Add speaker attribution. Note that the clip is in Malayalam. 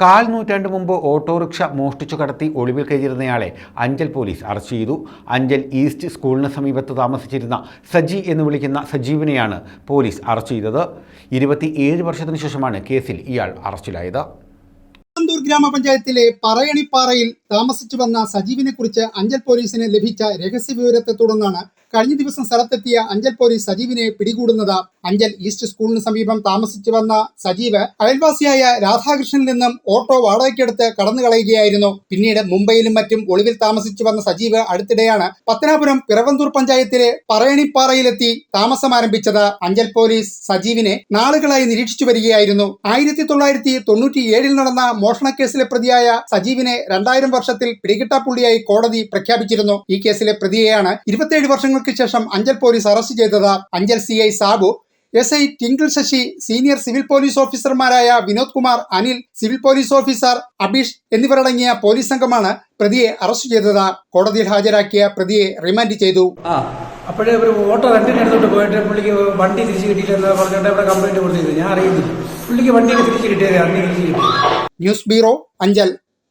Speaker 1: കാൽ നൂറ്റാണ്ട് മുമ്പ് ഓട്ടോറിക്ഷ മോഷ്ടിച്ചു കടത്തി ഒളിവിൽ കഴിഞ്ഞിരുന്നയാളെ അഞ്ചൽ പോലീസ് അറസ്റ്റ് ചെയ്തു. അഞ്ചൽ ഈസ്റ്റ് സ്കൂളിന് സമീപത്ത് താമസിച്ചിരുന്ന സജി എന്ന് വിളിക്കുന്ന സജീവിനെയാണ് പോലീസ് അറസ്റ്റ് ചെയ്തത്. ഇരുപത്തിയേഴ് വർഷത്തിനു ശേഷമാണ് കേസിൽ ഇയാൾ അറസ്റ്റിലായത്.
Speaker 2: ഗ്രാമപഞ്ചായത്തിലെ പറയണിപ്പാറയിൽ താമസിച്ചു വന്ന സജീവിനെ കുറിച്ച് അഞ്ചൽ പോലീസിന് ലഭിച്ച രഹസ്യ വിവരത്തെ തുടർന്നാണ് കഴിഞ്ഞ ദിവസം സ്ഥലത്തെത്തിയ അഞ്ചൽ പോലീസ് സജീവിനെ പിടികൂടുന്നത്. അഞ്ചൽ ഈസ്റ്റ് സ്കൂളിന് സമീപം താമസിച്ചു വന്ന സജീവ് അയൽവാസിയായ രാധാകൃഷ്ണനിൽ നിന്നും ഓട്ടോ വാടകയ്ക്കെടുത്ത് കടന്നു കളയുകയായിരുന്നു പിന്നീട് മുംബൈയിലും മറ്റും ഒളിവിൽ താമസിച്ചു വന്ന സജീവ് അടുത്തിടെയാണ് പത്തനാപുരം പിറവന്തൂർ പഞ്ചായത്തിലെ പറയണിപ്പാറയിലെത്തി താമസം ആരംഭിച്ചത് അഞ്ചൽ പോലീസ് സജീവിനെ നാളുകളായി നിരീക്ഷിച്ചു വരികയായിരുന്നു. ആയിരത്തി തൊള്ളായിരത്തി തൊണ്ണൂറ്റി ഏഴിൽ നടന്ന മോഷണക്കേസിലെ പ്രതിയായ സജീവിനെ രണ്ടായിരം വർഷത്തിൽ പിടികിട്ടാപ്പുള്ളിയായി കോടതി പ്രഖ്യാപിച്ചിരുന്നു. ഈ കേസിലെ പ്രതിയെയാണ് ഇരുപത്തിയേഴ് വർഷങ്ങൾക്ക് ശേഷം അഞ്ചൽ പോലീസ് അറസ്റ്റ് ചെയ്തത് Anchal C I Sabu. S I Tinkle Sasi senior civil police ഓഫീസർമാരായ Vinod Kumar Anil civil police officer Abeesh എന്നിവരടങ്ങിയ പോലീസ് സംഘമാണ് പ്രതിയെ അറസ്റ്റ് ചെയ്തത്. കോടതിയിൽ ഹാജരാക്കിയ പ്രതിയെ റിമാൻഡ് ചെയ്തു.
Speaker 3: അപ്പോഴേ ഒരു ഓട്ടോ റെന്റിന് എടുത്തോട്ട് പോയിട്ട് പുള്ളിക്ക് വണ്ടി തിരിച്ച് കിട്ടിയില്ലെന്ന് പറഞ്ഞിട്ട് ഇവിടെ കംപ്ലൈന്റ് കൊടുത്തിരുന്നു. ഞാൻ അറിയുന്നില്ല. പുള്ളിക്ക് വണ്ടിയൊക്കെ തിരിച്ചു കിട്ടിയത് അന്ന് തിരിച്ച് കിട്ടി
Speaker 2: ന്യൂസ് ബ്യൂറോ അഞ്ചൽ.